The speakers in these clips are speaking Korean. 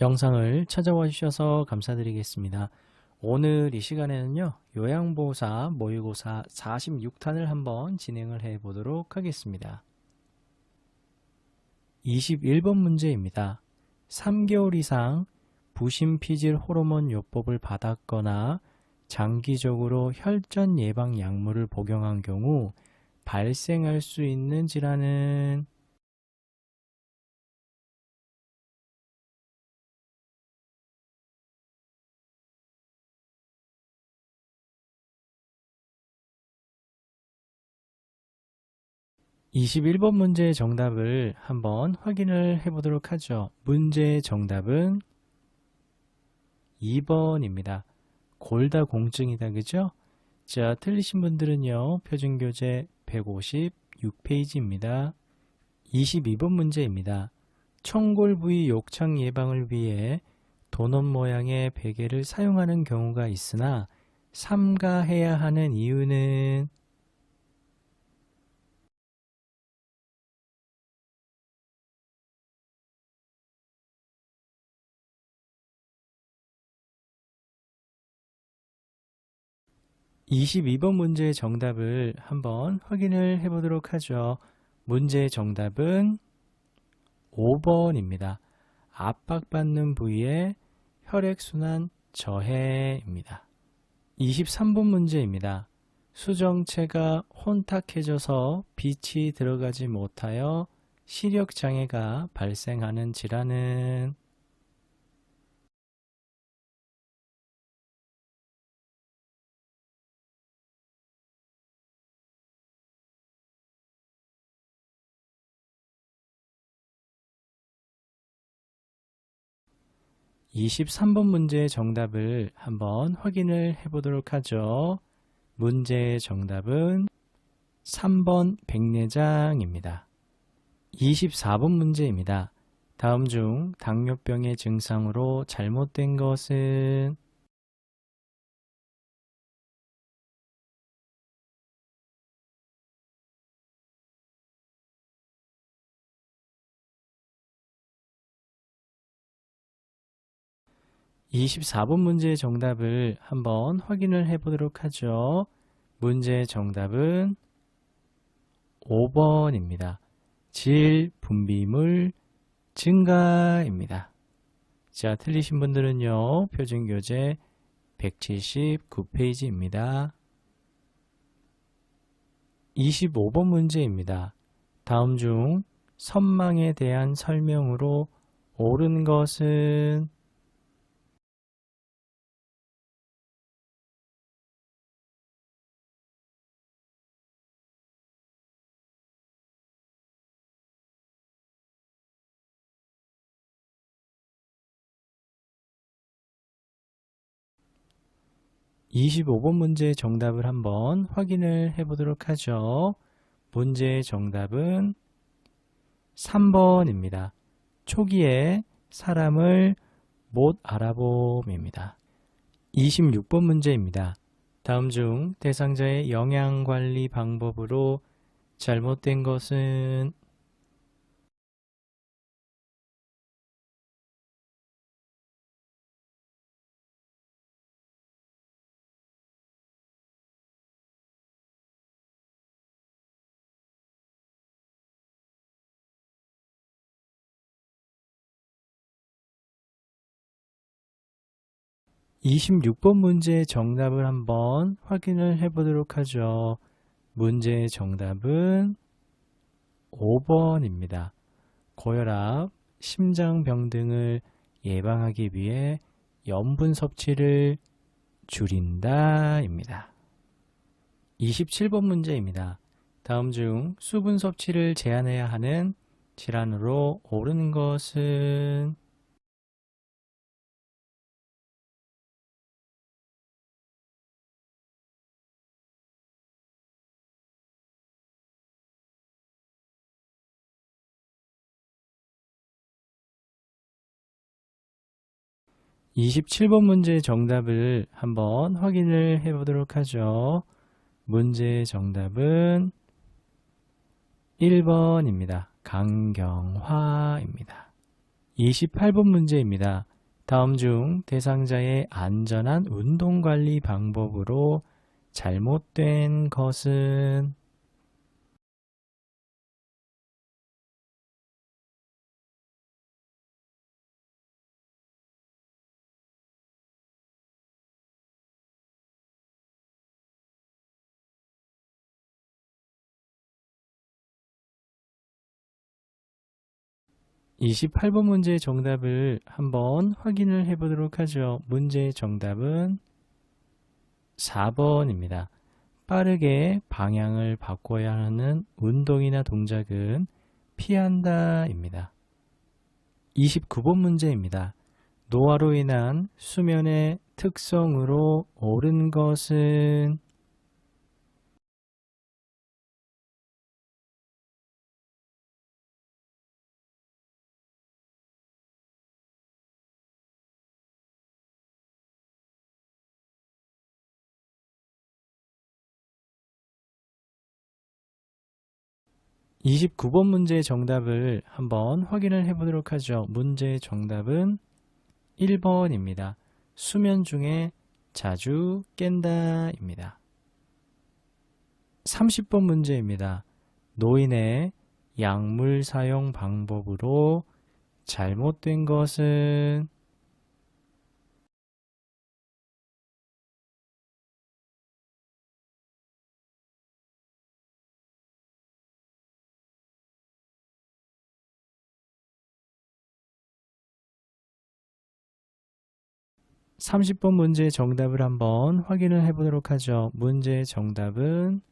영상을 찾아와 주셔서 감사드리겠습니다. 오늘 이 시간에는요, 요양보사 모의고사 46탄을 한번 진행을 해 보도록 하겠습니다. 21번 문제입니다. 3개월 이상 부신피질 호르몬 요법을 받았거나 장기적으로 혈전 예방 약물을 복용한 경우 발생할 수 있는 질환은 21번 문제의 정답을 한번 확인을 해 보도록 하죠. 문제의 정답은 2번입니다. 골다 공증이다. 그죠? 자, 틀리신 분들은요. 표준교재 156페이지입니다. 22번 문제입니다. 청골 부위 욕창 예방을 위해 도넛 모양의 베개를 사용하는 경우가 있으나 삼가해야 하는 이유는 22번 문제의 정답을 한번 확인을 해 보도록 하죠. 문제의 정답은 5번입니다. 압박받는 부위의 혈액순환 저해입니다. 23번 문제입니다. 수정체가 혼탁해져서 빛이 들어가지 못하여 시력장애가 발생하는 질환은 23번 문제의 정답을 한번 확인을 해 보도록 하죠. 문제의 정답은 3번 백내장입니다. 24번 문제입니다. 다음 중 당뇨병의 증상으로 잘못된 것은 24번 문제의 정답을 한번 확인을 해 보도록 하죠. 문제의 정답은 5번입니다. 질 분비물 증가입니다. 자, 틀리신 분들은요. 표준교재 179페이지입니다. 25번 문제입니다. 다음 중 선망에 대한 설명으로 옳은 것은 25번 문제의 정답을 한번 확인을 해 보도록 하죠. 문제의 정답은 3번입니다. 초기에 사람을 못 알아봄입니다. 26번 문제입니다. 다음 중 대상자의 영양관리 방법으로 잘못된 것은 26번 문제의 정답을 한번 확인을 해 보도록 하죠. 문제의 정답은 5번입니다. 고혈압, 심장병 등을 예방하기 위해 염분 섭취를 줄인다 입니다. 27번 문제입니다. 다음 중 수분 섭취를 제한해야 하는 질환으로 옳은 것은 27번 문제의 정답을 한번 확인을 해 보도록 하죠. 문제의 정답은 1번입니다. 강경화입니다. 28번 문제입니다. 다음 중 대상자의 안전한 운동 관리 방법으로 잘못된 것은 28번 문제의 정답을 한번 확인을 해 보도록 하죠. 문제의 정답은 4번입니다. 빠르게 방향을 바꿔야 하는 운동이나 동작은 피한다 입니다. 29번 문제입니다. 노화로 인한 수면의 특성으로 옳은 것은 29번 문제의 정답을 한번 확인을 해 보도록 하죠. 문제의 정답은 1번입니다. 수면 중에 자주 깬다입니다. 30번 문제입니다. 노인의 약물 사용 방법으로 잘못된 것은 30번 문제의 정답을 한번 확인을 해 보도록 하죠. 문제의 정답은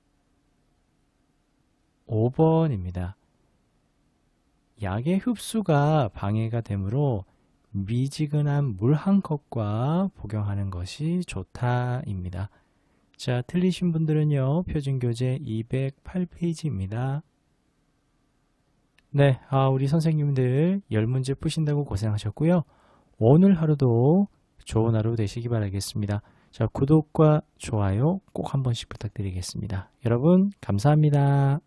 5번입니다. 약의 흡수가 방해가 되므로 미지근한 물 한 컵과 복용하는 것이 좋다입니다. 자, 틀리신 분들은요, 표준교재 208페이지입니다. 네, 아, 우리 선생님들 10문제 푸신다고 고생하셨고요. 오늘 하루도 좋은 하루 되시기 바라겠습니다. 자, 구독과 좋아요 꼭 한 번씩 부탁드리겠습니다. 여러분, 감사합니다.